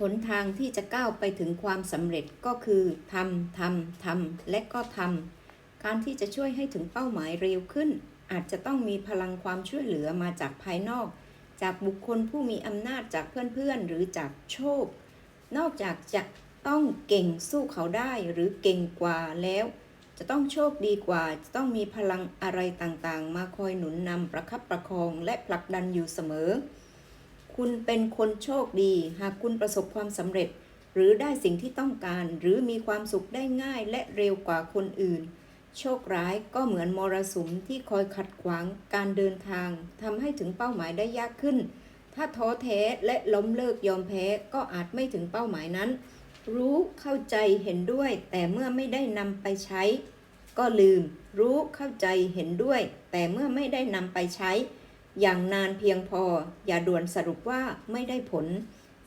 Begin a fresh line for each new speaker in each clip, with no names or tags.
หนทางที่จะก้าวไปถึงความสำเร็จก็คือทำทำทำและก็ทำการที่จะช่วยให้ถึงเป้าหมายเร็วขึ้น อาจจะต้องมีพลังความช่วยเหลือมาจากภายนอก จากบุคคลผู้มีอำนาจจากเพื่อนๆ หรือจากโชค นอกจากจะต้องเก่งสู้เขาได้หรือเก่งกว่าแล้ว จะต้องโชคดีกว่า จะต้องมีพลังอะไรต่างๆ มาคอยหนุนนำประคับประคองและผลักดันอยู่เสมอ คุณเป็นคนโชคดี หากคุณประสบความสำเร็จ หรือได้สิ่งที่ต้องการ หรือมีความสุขได้ง่ายและเร็วกว่าคนอื่น โชคร้ายก็เหมือนมรสุมที่คอยขัดขวางการเดินทางทำให้ถึงเป้าหมายได้ยากขึ้น ถ้าท้อแท้และล้มเลิกยอมแพ้ก็อาจไม่ถึงเป้าหมายนั้น รู้เข้าใจเห็นด้วย แต่เมื่อไม่ได้นำไปใช้ ก็ลืม รู้เข้าใจเห็นด้วย แต่เมื่อไม่ได้นำไปใช้ อย่างนานเพียงพอ อย่าด่วนสรุปว่าไม่ได้ผล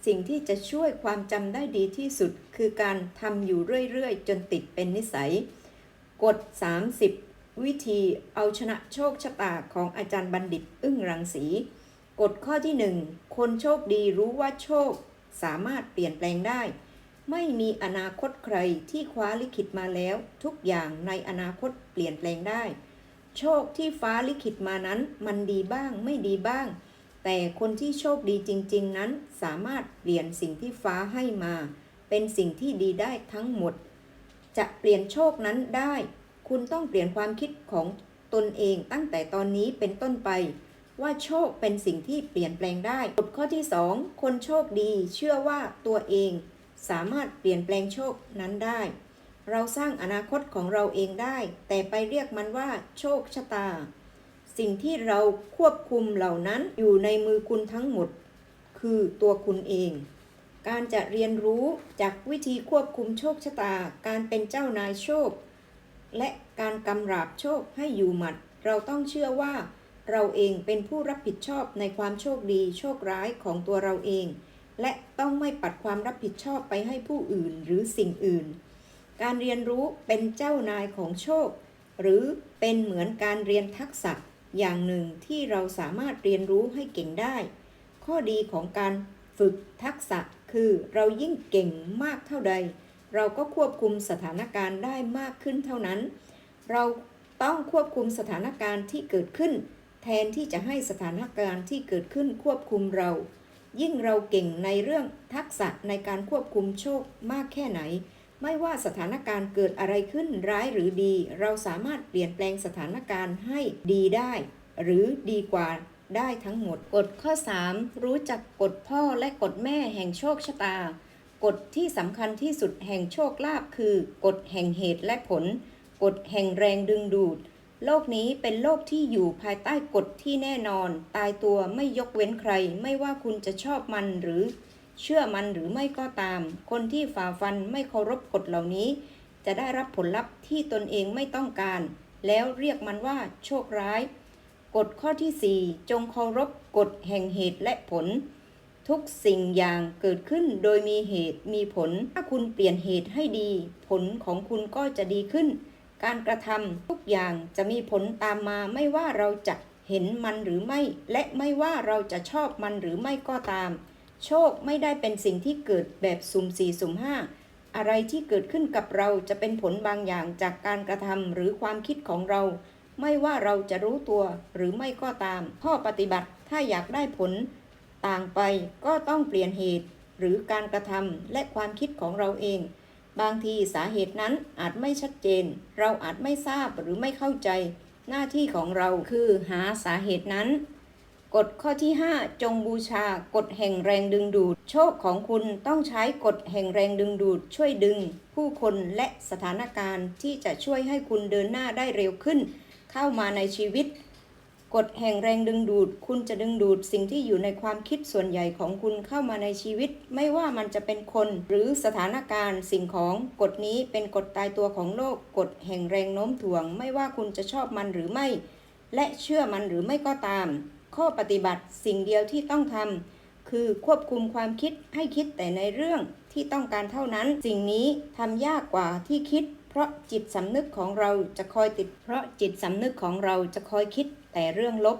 สิ่งที่จะช่วยความจำได้ดีที่สุด คือการทำอยู่เรื่อยๆ จนติดเป็นนิสัย กฎ 30 วิธีเอาชนะโชคชะตาของอาจารย์บัณฑิตอึ้งรังสีกฎข้อที่ 1 คนโชคดีรู้ว่าโชค สามารถเปลี่ยนแปลงได้ ไม่มีอนาคตใครที่คว้าลิขิตมาแล้ว ทุกอย่างในอนาคตเปลี่ยนแปลงได้ โชคที่ฟ้าลิขิตมานั้นมันดีบ้างไม่ดีบ้าง แต่คนที่โชคดีจริง ๆ นั้นสามารถเปลี่ยนสิ่งที่ฟ้าให้มา เป็นสิ่งที่ดีได้ทั้งหมด จะเปลี่ยนโชคนั้นได้ คุณต้องเปลี่ยนความคิดของตนเองตั้งแต่ตอนนี้เป็นต้นไป ว่าโชคเป็นสิ่งที่เปลี่ยนแปลงได้กฎข้อที่ 2 คนโชคดีเชื่อว่าตัวเอง สามารถเปลี่ยนแปลงโชคนั้นได้ เราสร้างอนาคตของเราเองได้ แต่ไปเรียกมันว่าโชคชะตา สิ่งที่เราควบคุมเหล่านั้นอยู่ในมือคุณทั้งหมด คือตัวคุณเอง การจะเรียนรู้จากวิธีควบคุมโชคชะตา การเป็นเจ้านายโชค และการกำราบโชคให้อยู่หมัด เราต้องเชื่อว่า เราเองเป็นผู้รับผิดชอบในความโชคดีโชคร้ายของตัวเราเอง และต้องไม่ปัดความรับผิดชอบไปให้ผู้อื่นหรือสิ่งอื่น การเรียนรู้เป็นเจ้านายของโชค หรือเป็นเหมือนการเรียนทักษะอย่างหนึ่งที่เราสามารถเรียนรู้ให้เก่งได้ ข้อดีของการฝึกทักษะคือเรายิ่งเก่งมากเท่าใด เราก็ควบคุมสถานการณ์ได้มากขึ้นเท่านั้น เราต้องควบคุมสถานการณ์ที่เกิดขึ้น แทนที่จะให้สถานการณ์ที่เกิดขึ้นควบคุมเรา ยิ่งเราเก่งในเรื่องทักษะในการควบคุมโชคมากแค่ไหน ไม่ว่าสถานการณ์เกิดอะไรขึ้นร้ายหรือดี เราสามารถเปลี่ยนแปลงสถานการณ์ให้ดีได้ หรือดีกว่าได้ทั้งหมด กฎข้อ 3 รู้จักกฎพ่อและกฎแม่แห่งโชคชะตา กฎที่สำคัญที่สุดแห่งโชคลาภคือกฎแห่งเหตุและผล กฎแห่งแรงดึงดูด โลกนี้เป็นโลกที่อยู่ภายใต้กฎที่แน่นอน ตายตัวไม่ยกเว้นใคร ไม่ว่าคุณจะชอบมันหรือ เชื่อมันหรือไม่ก็ตาม คนที่ฝ่าฟันไม่เคารพกฎเหล่านี้ จะได้รับผลลัพธ์ที่ตนเองไม่ต้องการ แล้วเรียกมันว่าโชคร้าย กฎข้อที่ 4 จงเคารพกฎแห่งเหตุและผล ทุกสิ่งอย่างเกิดขึ้นโดยมีเหตุมีผล ถ้าคุณเปลี่ยนเหตุให้ดี ผลของคุณก็จะดีขึ้น การกระทำทุกอย่างจะมีผลตามมาไม่ว่าเราจะเห็นมันหรือไม่ และไม่ว่าเราจะชอบมันหรือไม่ก็ตาม โชคไม่ได้เป็นสิ่งที่เกิดแบบสุ่มสี่สุ่มห้าอะไรที่เกิดขึ้นกับเราจะเป็นผลบางอย่างจากการกระทำหรือความคิดของเรา ไม่ว่าเราจะรู้ตัวหรือไม่ก็ตาม ข้อปฏิบัติถ้าอยากได้ผล ต่างไปก็ต้องเปลี่ยนเหตุ หรือการกระทำและความคิดของเราเอง บางทีสาเหตุนั้นอาจไม่ชัดเจน เราอาจไม่ทราบหรือไม่เข้าใจ หน้าที่ของเราคือหาสาเหตุนั้น กฎข้อที่ 5 จงบูชากฎแห่งแรงดึงดูด โชคของคุณต้องใช้กฎแห่งแรงดึงดูด ช่วยดึง ผู้คนและสถานการณ์ที่จะช่วยให้คุณเดินหน้าได้เร็วขึ้น เข้ามาในชีวิต กฎแห่งแรงดึงดูด คุณจะดึงดูดสิ่งที่อยู่ในความคิดส่วนใหญ่ของคุณเข้ามาในชีวิต ไม่ว่ามันจะเป็นคน หรือสถานการณ์สิ่งของกฎนี้เป็นกฎตายตัวของโลก กฎแห่งแรงโน้มถ่วง ไม่ว่าคุณจะชอบมันหรือไม่ และเชื่อมันหรือไม่ก็ตาม ข้อปฏิบัติสิ่งเดียวที่ต้องทำคือควบคุมความคิดให้คิดแต่ในเรื่องที่ต้องการเท่านั้น สิ่งนี้ทำยากกว่าที่คิด เพราะจิตสำนึกของเราจะคอยติด เพราะจิตสำนึกของเราจะคอยคิดแต่เรื่องลบ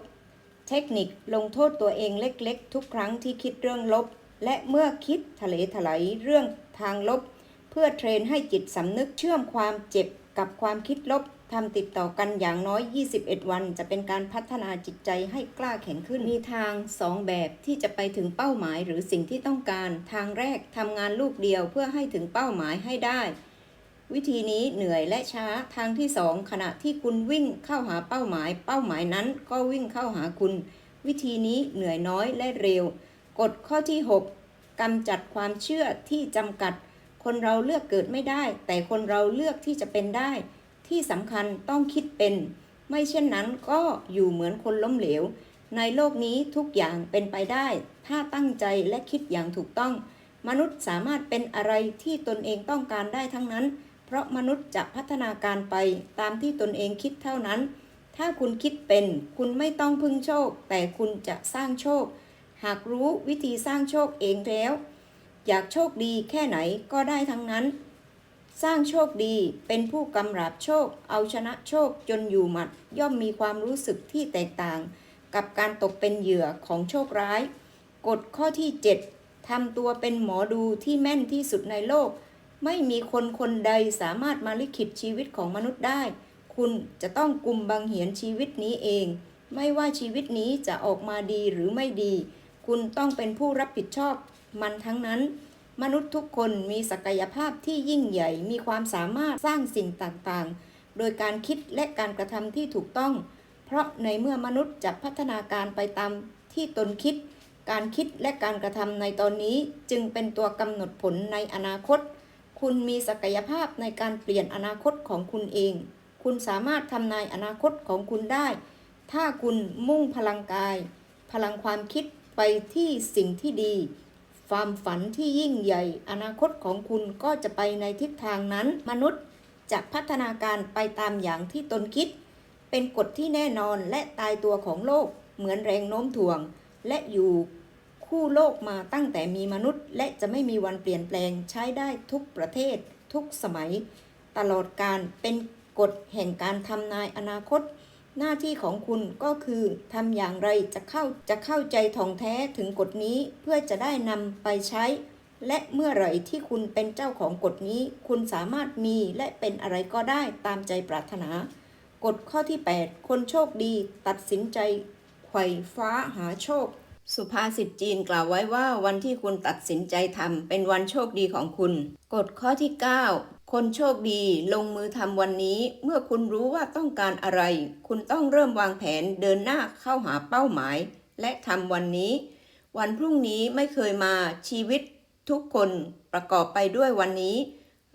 เทคนิคลงโทษตัวเองเล็กๆ ทุกครั้งที่คิดเรื่องลบ และเมื่อคิดทะเลถลายเรื่องทางลบ เพื่อเทรนให้จิตสำนึกเชื่อมความเจ็บกับความคิดลบ ทำติดต่อกันอย่างน้อย 21 วัน จะเป็นการพัฒนาจิตใจให้กล้าแข็งขึ้น มีทาง 2 แบบที่จะไปถึงเป้าหมายหรือสิ่งที่ต้องการ ทางแรกทำงานลูกเดียวเพื่อให้ถึงเป้าหมายให้ได้ วิธีนี้เหนื่อยและช้า ทางที่สองขณะที่คุณวิ่งเข้าหาเป้าหมาย เป้าหมายนั้นก็วิ่งเข้าหาคุณ วิธีนี้เหนื่อยน้อยและเร็ว กฎข้อที่ 6กำจัดความเชื่อที่จำกัด คนเราเลือกเกิดไม่ได้ แต่คนเราเลือกที่จะเป็นได้ ที่สำคัญต้องคิดเป็น ไม่เช่นนั้นก็อยู่เหมือนคนล้มเหลว ในโลกนี้ทุกอย่างเป็นไปได้ ถ้าตั้งใจและคิดอย่างถูกต้อง มนุษย์สามารถเป็นอะไรที่ตนเองต้องการได้ทั้งนั้น เพราะมนุษย์จะพัฒนาการไปตามที่ตนเองคิดเท่านั้น ถ้าคุณคิดเป็น คุณไม่ต้องพึ่งโชค แต่คุณจะสร้างโชค หากรู้วิธีสร้างโชคเองแล้ว อยากโชคดีแค่ไหนก็ได้ทั้งนั้น สร้างโชคดีเป็นผู้กำราบโชค เอาชนะโชคจนอยู่หมัด ย่อมมีความรู้สึกที่แตกต่าง กับการตกเป็นเหยื่อของโชคร้าย กฎข้อที่ 7ทำตัวเป็นหมอดูที่แม่นที่สุดในโลก ไม่มีคนคนใดสามารถมาลิขิตชีวิตของมนุษย์ได้ คุณจะต้องกุมบังเหียนชีวิตนี้เอง ไม่ว่าชีวิตนี้จะออกมาดีหรือไม่ดี คุณต้องเป็นผู้รับผิดชอบ มันทั้งนั้น มนุษย์ทุกคนมีศักยภาพที่ยิ่งใหญ่ มีความสามารถสร้างสิ่งต่างๆ โดยการคิดและการกระทำที่ถูกต้อง เพราะในเมื่อมนุษย์จะพัฒนาการไปตามที่ตนคิด การคิดและการกระทำในตอนนี้จึงเป็นตัวกำหนดผลในอนาคต คุณมีศักยภาพในการเปลี่ยนอนาคตของคุณเอง คุณสามารถทำนายอนาคตของคุณได้ ถ้าคุณมุ่งพลังกาย พลังความคิดไปที่สิ่งที่ดี ความฝันที่ยิ่งใหญ่ อนาคตของคุณก็จะไปในทิศทางนั้น มนุษย์จะพัฒนาการไปตามอย่างที่ตนคิด เป็นกฎที่แน่นอนและตายตัวของโลก เหมือนแรงโน้มถ่วง และอยู่คู่โลกมาตั้งแต่มีมนุษย์ และจะไม่มีวันเปลี่ยนแปลงใช้ได้ทุกประเทศ ทุกสมัย ตลอดการเป็นกฎแห่งการทำนายอนาคต หน้าที่ของคุณก็คือทำอย่างไรจะเข้าจะเข้าใจท่องแท้ถึงกฎนี้เพื่อจะได้นำไปใช้ และเมื่อไหร่ที่คุณเป็นเจ้าของกฎนี้ คุณสามารถมีและเป็นอะไรก็ได้ตามใจปรารถนากฎข้อที่ 8 คนโชคดี ตัดสินใจไขว่ฟ้าหาโชค สุภาษิตจีนกล่าวไว้ว่าวันที่คุณตัดสินใจทำเป็นวันโชคดีของคุณ กฎข้อที่ 9 คนโชคดีลงมือทำวันนี้ เมื่อคุณรู้ว่าต้องการอะไร คุณต้องเริ่มวางแผนเดินหน้าเข้าหาเป้าหมาย และทำวันนี้ วันพรุ่งนี้ไม่เคยมาชีวิตทุกคนประกอบไปด้วยวันนี้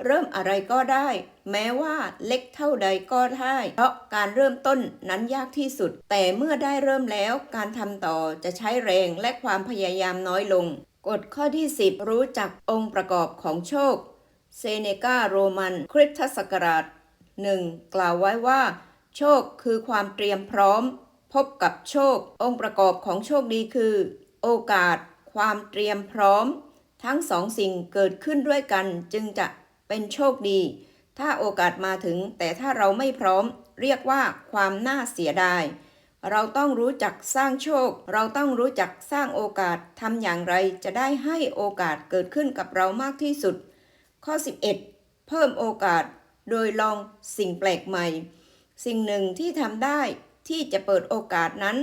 เริ่มอะไรก็ได้ แม้ว่าเล็กเท่าใดก็ได้เพราะการเริ่มต้นนั้นยากที่สุด แต่เมื่อได้เริ่มแล้วการทำต่อจะใช้แรงและความพยายามน้อยลงกฎข้อที่ 10 รู้จักองค์ประกอบของโชค เซเนกาโรมันคริสตศักราชหนึ่งกล่าวไว้ว่า โชคคือความเตรียมพร้อม พบกับโชค องค์ประกอบของโชคดีคือ โอกาส ความเตรียมพร้อม ทั้งสองสิ่งเกิดขึ้นด้วยกันจึงจะเป็นโชคดี ถ้าโอกาสมาถึง แต่ถ้าเราไม่พร้อม เรียกว่าความน่าเสียดาย เราต้องรู้จักสร้างโชค เราต้องรู้จักสร้างโอกาสทำอย่างไรจะได้ให้โอกาสเกิดขึ้นกับเรามากที่สุด ข้อ 11 เพิ่มโอกาสโดยลองสิ่งแปลกใหม่ สิ่งหนึ่งที่ทำได้ที่จะเปิดโอกาสนั้น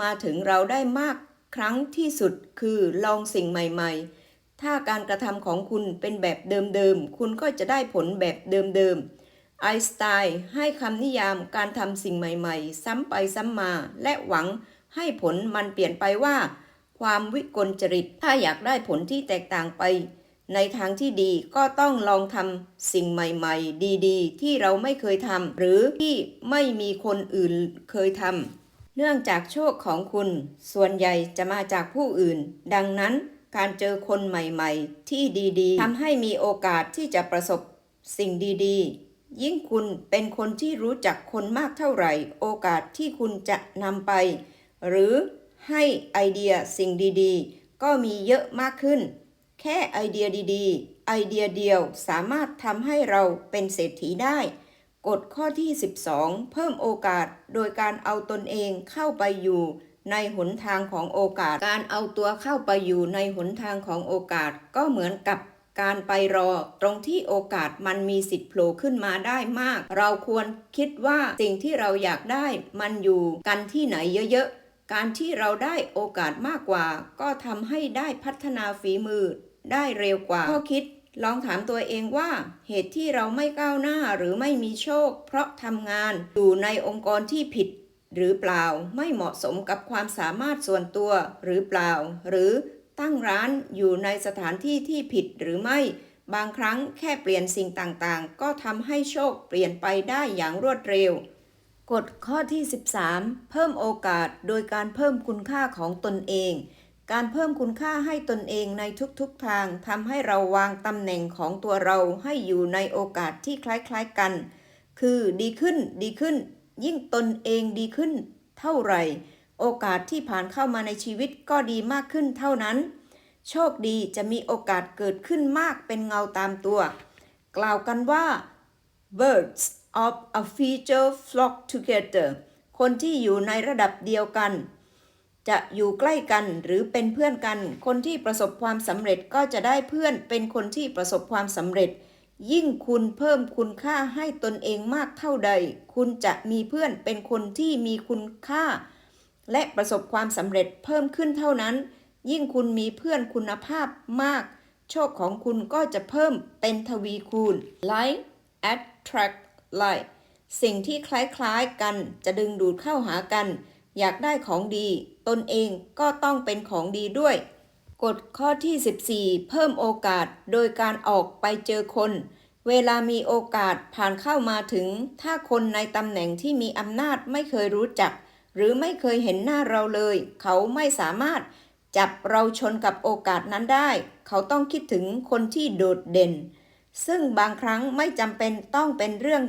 มาถึงเราได้มากครั้งที่สุดคือลองสิ่งใหม่ๆ ถ้าการกระทำของคุณเป็นแบบเดิมๆ คุณก็จะได้ผลแบบเดิมๆ ไอสไตน์ให้คำนิยามการทำสิ่งใหม่ๆ ซ้ำไปซ้ำมา และหวังให้ผลมันเปลี่ยนไปว่า ความวิกลจริตถ้าอยากได้ผลที่แตกต่างไป ในทางที่ดีก็ต้องลองทำสิ่งใหม่ๆ ดีๆ ที่เราไม่เคยทำหรือที่ไม่มีคนอื่นเคยทำเนื่องจากโชคของคุณ ส่วนใหญ่จะมาจากผู้อื่น ดังนั้นการเจอคนใหม่ๆ ที่ดีๆทำให้มีโอกาสที่จะประสบสิ่งดีๆ ยิ่งคุณเป็นคนที่รู้จักคนมากเท่าไหร่ โอกาสที่คุณจะนำไป หรือให้ไอเดียสิ่งดีๆ ก็มีเยอะมากขึ้น แค่ไอเดียดีๆ ไอเดียเดียวสามารถทำให้เราเป็นเศรษฐีได้ กฎข้อที่ 12 เพิ่มโอกาสโดยการเอาตนเองเข้าไปอยู่ในหนทางของโอกาส การเอาตัวเข้าไปอยู่ในหนทางของโอกาสก็เหมือนกับการไปรอตรงที่โอกาสมันมีสิทธิ์โผล่ขึ้นมาได้มาก เราควรคิดว่าสิ่งที่เราอยากได้มันอยู่กันที่ไหนเยอะๆ การที่เราได้โอกาสมากกว่า ก็ทำให้ได้พัฒนาฝีมือ ได้เร็วกว่าข้อคิดลองถามตัวเองว่า เหตุที่เราไม่ก้าวหน้าหรือไม่มีโชค เพราะทำงานอยู่ในองค์กรที่ผิด หรือเปล่าไม่เหมาะสมกับความสามารถส่วนตัว หรือเปล่า หรือตั้งร้านอยู่ในสถานที่ที่ผิดหรือไม่ บางครั้งแค่เปลี่ยนสิ่งต่างๆ ก็ทำให้โชคเปลี่ยนไปได้อย่างรวดเร็ว กฎข้อที่ 13 เพิ่มโอกาสโดยการเพิ่มคุณค่าของตนเอง การเพิ่มคุณค่าให้ตนเองในทุกๆทางทำให้เราวางตำแหน่งของตัวเราให้อยู่ในโอกาสที่คล้ายๆกัน คือดีขึ้นดีขึ้น ยิ่งตนเองดีขึ้น เท่าไหร่ โอกาสที่ผ่านเข้ามาในชีวิตก็ดีมากขึ้นเท่านั้น โชคดีจะมีโอกาสเกิดขึ้นมากเป็นเงาตามตัว กล่าวกันว่า birds of a feature flock together คนที่อยู่ในระดับเดียวกัน จะอยู่ใกล้กันหรือเป็นเพื่อนกัน คนที่ประสบความสำเร็จก็จะได้เพื่อนเป็นคนที่ประสบความสำเร็จ ยิ่งคุณเพิ่มคุณค่าให้ตนเองมากเท่าใด คุณจะมีเพื่อนเป็นคนที่มีคุณค่า และประสบความสำเร็จเพิ่มขึ้นเท่านั้น ยิ่งคุณมีเพื่อนคุณภาพมาก โชคของคุณก็จะเพิ่มเป็นทวีคูณ like attract like สิ่งที่คล้ายๆกันจะดึงดูดเข้าหากัน อยากได้ของดี ตนเองก็ต้องเป็นของดีด้วย กฎข้อที่ 14 เพิ่มโอกาสโดยการออกไปเจอคน เวลามีโอกาสผ่านเข้ามาถึง ถ้าคนในตำแหน่งที่มีอำนาจไม่เคยรู้จัก หรือไม่เคยเห็นหน้าเราเลย เขาไม่สามารถจับเราชนกับโอกาสนั้นได้ เขาต้องคิดถึงคนที่โดดเด่น ซึ่งบางครั้งไม่จำเป็นต้องเป็นเรื่อง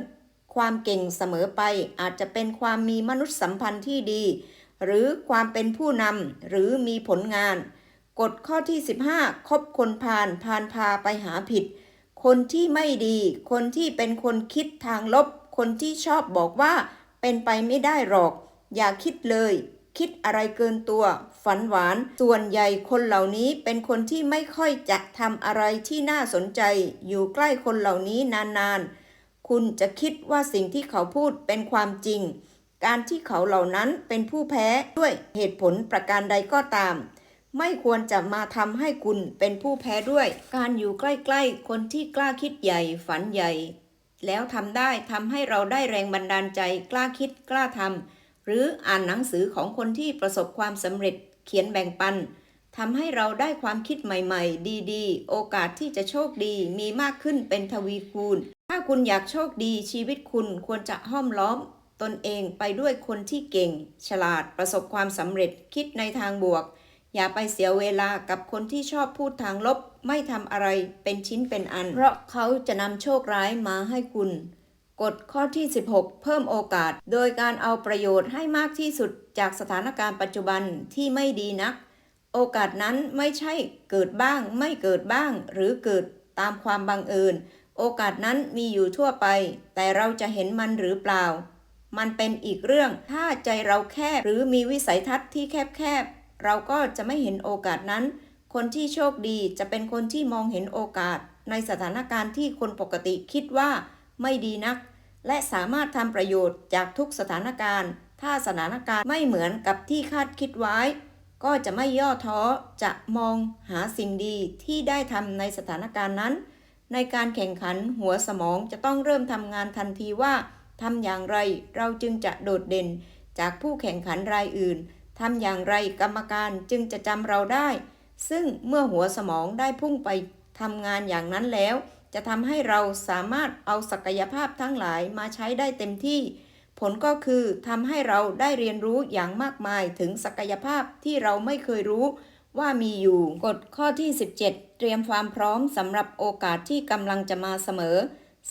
ความเก่งเสมอไป อาจจะเป็นความมีมนุษยสัมพันธ์ที่ดี หรือความเป็นผู้นำหรือมีผลงาน กฎข้อที่ 15 คบคนพาลพาลพาไปหาผิด คนที่ไม่ดี คนที่เป็นคนคิดทางลบ คนที่ชอบบอกว่าเป็นไปไม่ได้หรอก อย่าคิดเลย คิดอะไรเกินตัว ฝันหวาน ส่วนใหญ่คนเหล่านี้เป็นคนที่ไม่ค่อยจะทำอะไรที่น่าสนใจ อยู่ใกล้คนเหล่านี้นานๆ คุณจะคิดว่าสิ่งที่เขาพูดเป็นความจริง การที่เขาเหล่านั้นเป็นผู้แพ้ด้วยเหตุผลประการใดก็ตาม ไม่ควรจะมาทำให้คุณเป็นผู้แพ้ด้วย การอยู่ใกล้ๆ คนที่กล้าคิดใหญ่ฝันใหญ่ แล้วทำได้ทำให้เราได้แรงบันดาลใจกล้าคิดกล้าทำหรืออ่านหนังสือของคนที่ประสบความสำเร็จเขียนแบ่งปันทำให้เราได้ความคิดใหม่ๆ ดีๆ โอกาสที่จะโชคดีมีมากขึ้นเป็นทวีคูณ ถ้าคุณอยากโชคดีชีวิตคุณควรจะห้อมล้อม ตนเองไปด้วยคนที่เก่ง ฉลาดประสบความสำเร็จคิดในทางบวก อย่าไปเสียเวลากับคนที่ชอบพูดทางลบ ไม่ทำอะไรเป็นชิ้นเป็นอัน เพราะเขาจะนำโชคร้ายมาให้คุณ กฎข้อที่ 16 เพิ่มโอกาส โดยการเอาประโยชน์ให้มากที่สุดจากสถานการณ์ปัจจุบันที่ไม่ดีนัก โอกาสนั้นไม่ใช่เกิดบ้าง ไม่เกิดบ้าง หรือเกิดตามความบังเอิญ โอกาสนั้นมีอยู่ทั่วไป แต่เราจะเห็นมันหรือเปล่า มันเป็นอีกเรื่อง ถ้าใจเราแคบหรือมีวิสัยทัศน์ที่แคบๆ เราก็จะไม่เห็นโอกาสนั้น คนที่โชคดีจะเป็นคนที่มองเห็นโอกาส ในสถานการณ์ที่คนปกติคิดว่าไม่ดีนัก และสามารถทำประโยชน์จากทุกสถานการณ์ ถ้าสถานการณ์ไม่เหมือนกับที่คาดคิดไว้ ก็จะไม่ย่อท้อ จะมองหาสิ่งดีที่ได้ทำในสถานการณ์นั้น ในการแข่งขันหัวสมองจะต้องเริ่มทำงานทันทีว่า ทำอย่างไรเราจึงจะโดดเด่น จากผู้แข่งขันรายอื่นทำอย่างไรกรรมการจึงจะจำเราได้ ซึ่งเมื่อหัวสมองได้พุ่งไปทำงานอย่างนั้นแล้ว จะทำให้เราสามารถเอาศักยภาพทั้งหลายมาใช้ได้เต็มที่ ผลก็คือทำให้เราได้เรียนรู้อย่างมากมายถึงศักยภาพที่เราไม่เคยรู้ว่ามีอยู่กฎข้อที่ 17 เตรียมความพร้อมสำหรับโอกาสที่กำลังจะมาเสมอ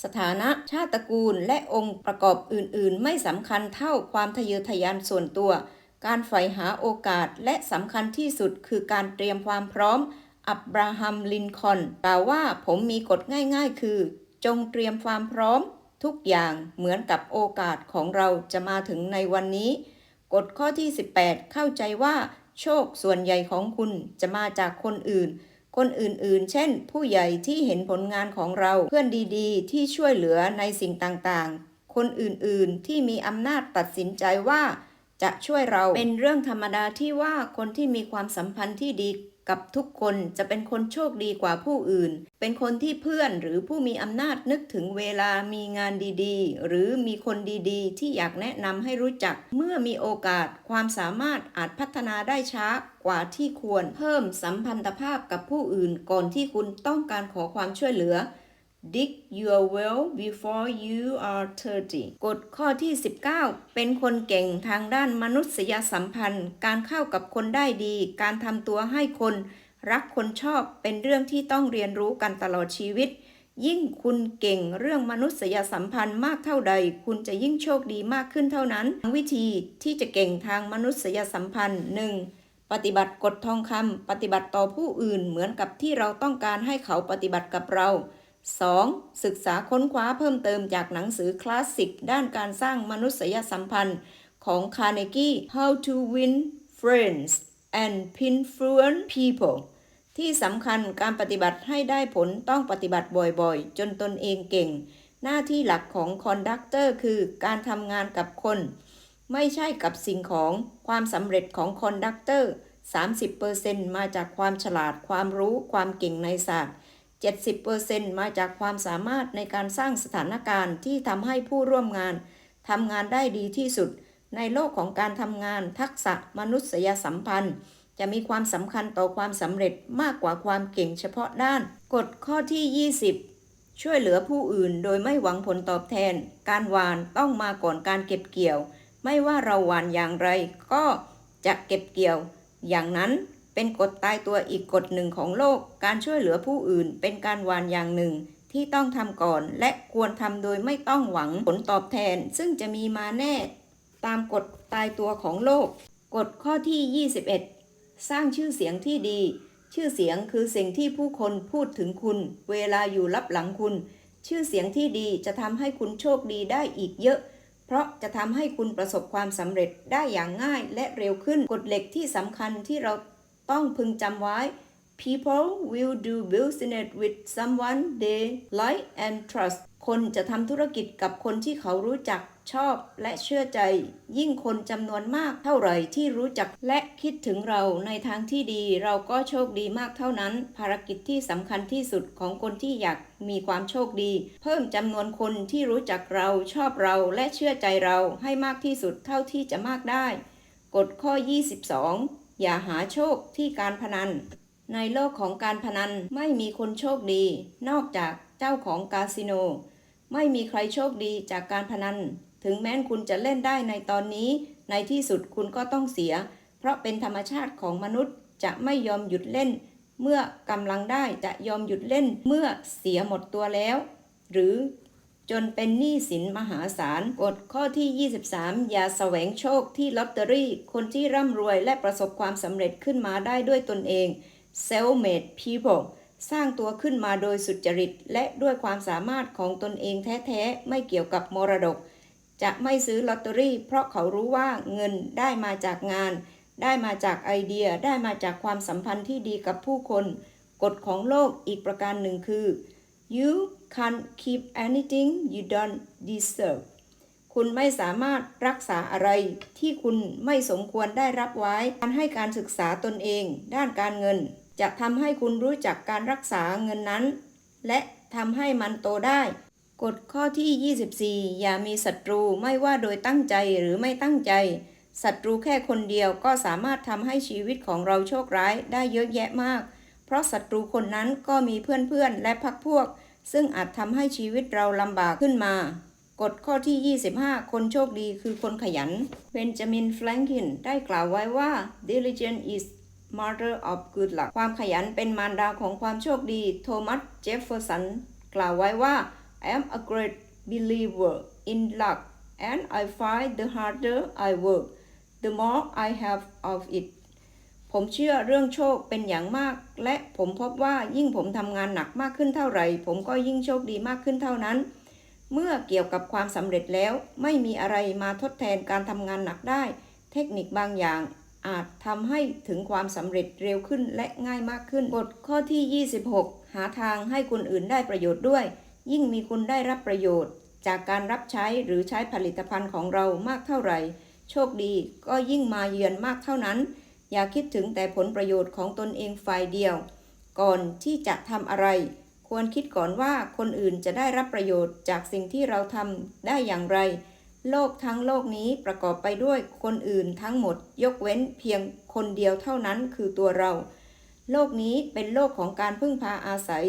สถานะชาติตระกูล และองค์ประกอบอื่น ๆ ไม่สำคัญเท่าความทะเยอทะยานส่วนตัว การใฝ่หาโอกาสและสำคัญที่สุดคือการเตรียมความพร้อม อับราฮัม ลินคอนกล่าวว่าผมมีกฎง่าย ๆ คือ จงเตรียมความพร้อม ทุกอย่างเหมือนกับโอกาสของเราจะมาถึงในวันนี้ กฎข้อที่ 18 เข้าใจว่า โชคส่วนใหญ่ของคุณจะมาจากคนอื่น คนอื่นๆ เช่น ผู้ใหญ่ที่เห็นผลงานของเราเพื่อนดีๆ ที่ช่วยเหลือในสิ่งต่างๆ คนอื่นๆ ที่มีอำนาจตัดสินใจว่าจะช่วยเราเป็นเรื่องธรรมดาที่ว่าคนที่มีความสัมพันธ์ที่ดี กับทุกคนจะเป็นคนโชคดีกว่าผู้อื่น เป็นคนที่เพื่อนหรือผู้มีอำนาจนึกถึงเวลามีงานดีๆ หรือมีคนดีๆ ที่อยากแนะนำให้รู้จัก เมื่อมีโอกาสความสามารถอาจพัฒนาได้ช้ากว่าที่ควร เพิ่มสัมพันธภาพกับผู้อื่นก่อนที่คุณต้องการขอความช่วยเหลือ Dig your well before you are 30 กฎข้อที่ 19 เป็นคนเก่งทางด้านมนุษยสัมพันธ์ การเข้ากับคนได้ดี การทำตัวให้คน รักคนชอบเป็นเรื่องที่ต้องเรียนรู้กันตลอดชีวิต ยิ่งคุณเก่งเรื่องมนุษยสัมพันธ์มากเท่าใด คุณจะยิ่งโชคดีมากขึ้นเท่านั้น วิธีที่จะเก่งทางมนุษยสัมพันธ์ 1. ปฏิบัติกฎทองคำปฏิบัติต่อผู้อื่นเหมือนกับที่เราต้องการให้เขาปฏิบัติกับเรา 2. ศึกษาค้นคว้าเพิ่มเติมจากหนังสือคลาสสิกด้านการสร้างมนุษยสัมพันธ์ของคาร์เนกี How to Win Friends and Influence People ที่สำคัญการปฏิบัติให้ได้ผลต้องปฏิบัติบ่อยๆ จนตนเองเก่ง หน้าที่หลักของคอนดักเตอร์คือการทำงานกับคน ไม่ใช่กับสิ่งของ ความสำเร็จของคอนดักเตอร์ 30%มาจากความฉลาด ความรู้ ความเก่งในศาสตร์ 70%มาจากความสามารถในการสร้างสถานการณ์ที่ทำให้ผู้ร่วมงานทำงานได้ดีที่สุด ในโลกของการทำงานทักษะมนุษยสัมพันธ์ จะมีความสำคัญต่อความสำเร็จมากกว่าความเก่งเฉพาะด้าน กฎข้อที่ 20 ช่วยเหลือผู้อื่นโดยไม่หวังผลตอบแทน การหวานต้องมาก่อนการเก็บเกี่ยว ไม่ว่าเราหวานอย่างไร ก็จะเก็บเกี่ยว อย่างนั้น เป็นกฎตายตัวอีกกฎหนึ่งของโลก การช่วยเหลือผู้อื่น เป็นการวานอย่างหนึ่ง ที่ต้องทำก่อน และควรทำโดยไม่ต้องหวังผลตอบแทน ซึ่งจะมีมาแน่ ตามกฎตายตัวของโลก กฎข้อที่ 21 สร้างชื่อเสียงที่ดี ชื่อเสียงคือสิ่งที่ผู้คนพูดถึงคุณ เวลาอยู่รับหลังคุณ ชื่อเสียงที่ดีจะทำให้คุณโชคดีได้อีกเยอะเพราะจะทำให้คุณประสบความสำเร็จได้อย่างง่ายและเร็วขึ้นกฎเหล็กที่สำคัญที่เรา ต้องพึงจำไว้ people will do business with someone they like and trust คนจะทำธุรกิจกับคนที่เขารู้จักชอบและเชื่อใจ ยิ่งคนจำนวนมากเท่าไหร่ที่รู้จักและคิดถึงเราในทางที่ดี เราก็โชคดีมากเท่านั้น ภารกิจที่สำคัญที่สุดของคนที่อยากมีความโชคดี เพิ่มจำนวนคนที่รู้จักเราชอบเราและเชื่อใจเราให้มากที่สุดเท่าที่จะมากได้ กฎข้อ 22 อย่าหาโชคที่การพนัน ในโลกของการพนันไม่มีคนโชคดี นอกจากเจ้าของคาสิโน ไม่มีใครโชคดีจากการพนัน ถึงแม้นคุณจะเล่นได้ในตอนนี้ ในที่สุดคุณก็ต้องเสีย เพราะเป็นธรรมชาติของมนุษย์จะไม่ยอมหยุดเล่น เมื่อกำลังได้จะยอมหยุดเล่นเมื่อเสียหมดตัวแล้ว หรือ จนเป็นหนี้สินมหาศาลกฎข้อที่ 23 อย่าแสวงโชคที่ลอตเตอรี่ คนที่ร่ำรวยและประสบความสำเร็จขึ้นมาได้ด้วยตนเอง self-made people สร้างตัวขึ้นมาโดยสุจริต และด้วยความสามารถของตนเองแท้ๆ ไม่เกี่ยวกับมรดก จะไม่ซื้อลอตเตอรี่ เพราะเขารู้ว่าเงินได้มาจากงาน ได้มาจากไอเดียได้มาจากความสัมพันธ์ที่ดีกับผู้คน กฎของโลกอีกประการหนึ่งคือ you can't keep anything you don't deserve คุณไม่สามารถรักษาอะไรที่คุณไม่สมควรได้รับไว้ การให้การศึกษาตนเอง ด้านการเงิน จะทำให้คุณรู้จักการรักษาเงินนั้น และทำให้มันโตได้ กฎข้อที่ 24 อย่ามีศัตรูไม่ว่าโดยตั้งใจหรือไม่ตั้งใจ ศัตรูแค่คนเดียวก็สามารถทำให้ชีวิตของเราโชคร้ายได้เยอะแยะมาก เพราะศัตรูคนนั้นก็มีเพื่อนๆและพักพวก ซึ่งอาจทำให้ชีวิตเราลำบากขึ้นมากฎข้อที่ 25 คนโชคดีคือคนขยัน เบนจามิน แฟรงคิน ได้กล่าวไว้ว่า diligence is mother of good luck ความขยันเป็นมารดาของความโชคดี โทมัส เจฟเฟอร์สัน กล่าวไว้ว่า I am a great believer in luck and I find the harder I work the more I have of it ผมเชื่อเรื่องโชคเป็นอย่างมาก และผมพบว่ายิ่งผมทำงานหนักมากขึ้นเท่าไหร่ ผมก็ยิ่งโชคดีมากขึ้นเท่านั้น เมื่อเกี่ยวกับความสำเร็จแล้ว ไม่มีอะไรมาทดแทนการทำงานหนักได้ เทคนิคบางอย่างอาจทำให้ถึงความสำเร็จเร็วขึ้นและง่ายมากขึ้นบทข้อที่ 26 หาทางให้คนอื่นได้ประโยชน์ด้วย ยิ่งมีคุณได้รับประโยชน์ จากการรับใช้หรือใช้ผลิตภัณฑ์ของเรามากเท่าไหร่ โชคดีก็ยิ่งมาเยือนมากเท่านั้น อย่าคิดถึงแต่ผลประโยชน์ของตนเองฝ่ายเดียว ก่อนที่จะทำอะไร ควรคิดก่อนว่าคนอื่นจะได้รับประโยชน์จากสิ่งที่เราทำได้อย่างไร โลกทั้งโลกนี้ประกอบไปด้วยคนอื่นทั้งหมด ยกเว้นเพียงคนเดียวเท่านั้นคือตัวเรา โลกนี้เป็นโลกของการพึ่งพาอาศัย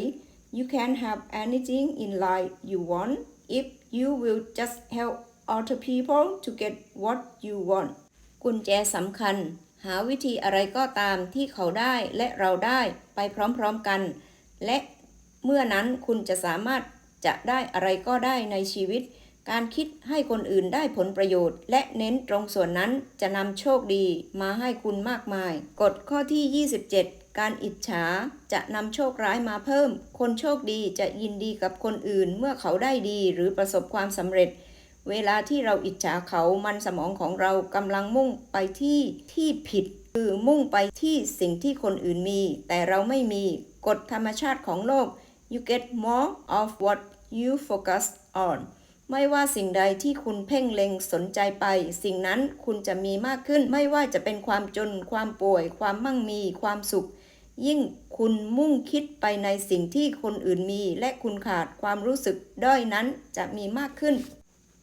you can have anything in life you want if you will just help other people to get what you want กุญแจสำคัญ หาวิธีอะไรก็ตามที่เขาได้และเราได้ไปพร้อมๆกัน และเมื่อนั้นคุณจะสามารถจะได้อะไรก็ได้ในชีวิต การคิดให้คนอื่นได้ผลประโยชน์ และเน้นตรงส่วนนั้นจะนำโชคดีมาให้คุณมากมาย กฎข้อที่ 27 การอิจฉาจะนำโชคร้ายมาเพิ่ม คนโชคดีจะยินดีกับคนอื่นเมื่อเขาได้ดีหรือประสบความสำเร็จ เวลาที่เราอิจฉาเขามันสมองของเรากำลังมุ่งไปที่ที่ผิด คือมุ่งไปที่สิ่งที่คนอื่นมี แต่เราไม่มีกฎธรรมชาติของโลก you get more of what you focus on ไม่ว่าสิ่งใดที่คุณเพ่งเล็งสนใจไป สิ่งนั้นคุณจะมีมากขึ้น ไม่ว่าจะเป็นความจน ความป่วย ความมั่งมี ความสุข ยิ่งคุณมุ่งคิดไปในสิ่งที่คนอื่นมี และคุณขาดความรู้สึกด้อยนั้นจะมีมากขึ้น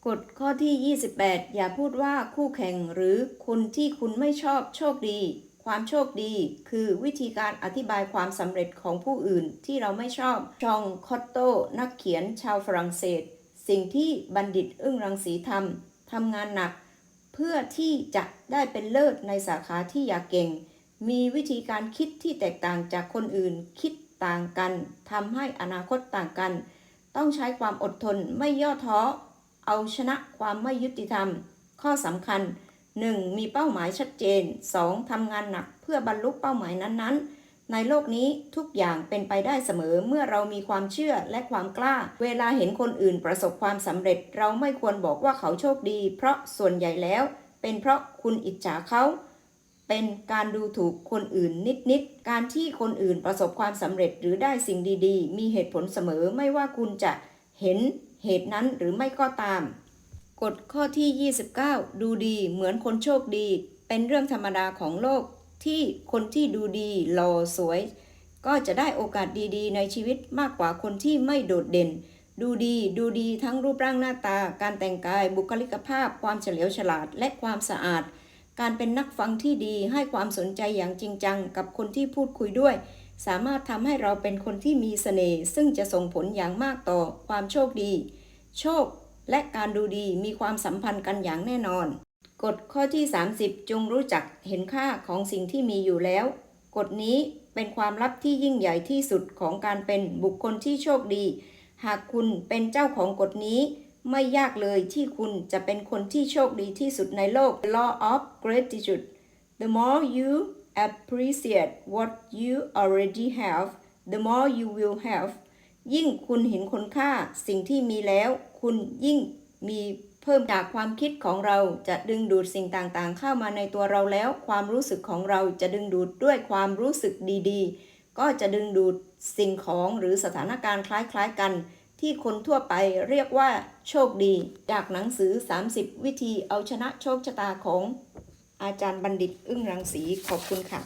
กฎข้อที่ 28 อย่าพูดว่าคู่แข่งหรือคนที่คุณไม่ชอบโชคดี ความโชคดี คือวิธีการอธิบายความสำเร็จของผู้อื่นที่เราไม่ชอบ ชองคอตโต นักเขียนชาวฝรั่งเศส สิ่งที่บัณฑิตอึ้งรังสีทำทำงานหนัก เพื่อที่จะได้เป็นเลิศในสาขาที่อยากเก่ง มีวิธีการคิดที่แตกต่างจากคนอื่น คิดต่างกันทำให้อนาคตต่างกัน ต้องใช้ความอดทนไม่ย่อท้อ เอาชนะความไม่ยุติธรรม ข้อสำคัญ 1. มีเป้าหมายชัดเจน 2. ทำงานหนักเพื่อบรรลุเป้าหมายนั้นๆ ในโลกนี้ทุกอย่างเป็นไปได้เสมอเมื่อเรามีความเชื่อและความกล้า เวลาเห็นคนอื่นประสบความสำเร็จ เราไม่ควรบอกว่าเขาโชคดี เพราะส่วนใหญ่แล้ว เป็นเพราะคุณอิจฉาเขาเป็นการดูถูกคนอื่นนิดๆ การที่คนอื่นประสบความสำเร็จหรือได้สิ่งดีๆ มีเหตุผลเสมอไม่ว่าคุณจะเห็น เหตุนั้นหรือไม่ก็ตาม กฎข้อที่ 29 ดูดีเหมือนคนโชคดี เป็นเรื่องธรรมดาของโลกที่คนที่ดูดีหล่อสวย ก็จะได้โอกาสดีๆ ในชีวิตมากกว่าคนที่ไม่โดดเด่น ดูดีดูดีทั้งรูปร่างหน้าตา การแต่งกายบุคลิกภาพ ความเฉลียวฉลาดและความสะอาด การเป็นนักฟังที่ดีให้ความสนใจอย่างจริงจังกับคนที่พูดคุยด้วย สามารถทำให้เราเป็นคนที่มีเสน่ห์ซึ่งจะส่งผลอย่างมากต่อความโชคดี โชคและการดูดีมีความสัมพันธ์กันอย่างแน่นอน กฎข้อที่ 30 จงรู้จักเห็นค่าของสิ่งที่มีอยู่แล้ว กฎนี้เป็นความลับที่ยิ่งใหญ่ที่สุดของการเป็นบุคคลที่โชคดี หากคุณเป็นเจ้าของกฎนี้ ไม่ยากเลยที่คุณจะเป็นคนที่โชคดีที่สุดในโลก Law of Gratitude The more you appreciate what you already have the more you will have ยิ่งคุณเห็นคุณค่าสิ่งที่มีแล้ว คุณยิ่งมีเพิ่มจากความคิดของเราจะดึงดูดสิ่งต่างๆ เข้ามาในตัวเราแล้ว ความรู้สึกของเราจะดึงดูดด้วยความรู้สึกดีๆ ก็จะดึงดูดสิ่งของหรือสถานการณ์คล้ายๆกัน ที่คนทั่วไปเรียกว่าโชคดี จากหนังสือ 30 วิธีเอาชนะโชคชะตาของ อาจารย์บัณฑิตอึ้งรังสีขอบคุณค่ะ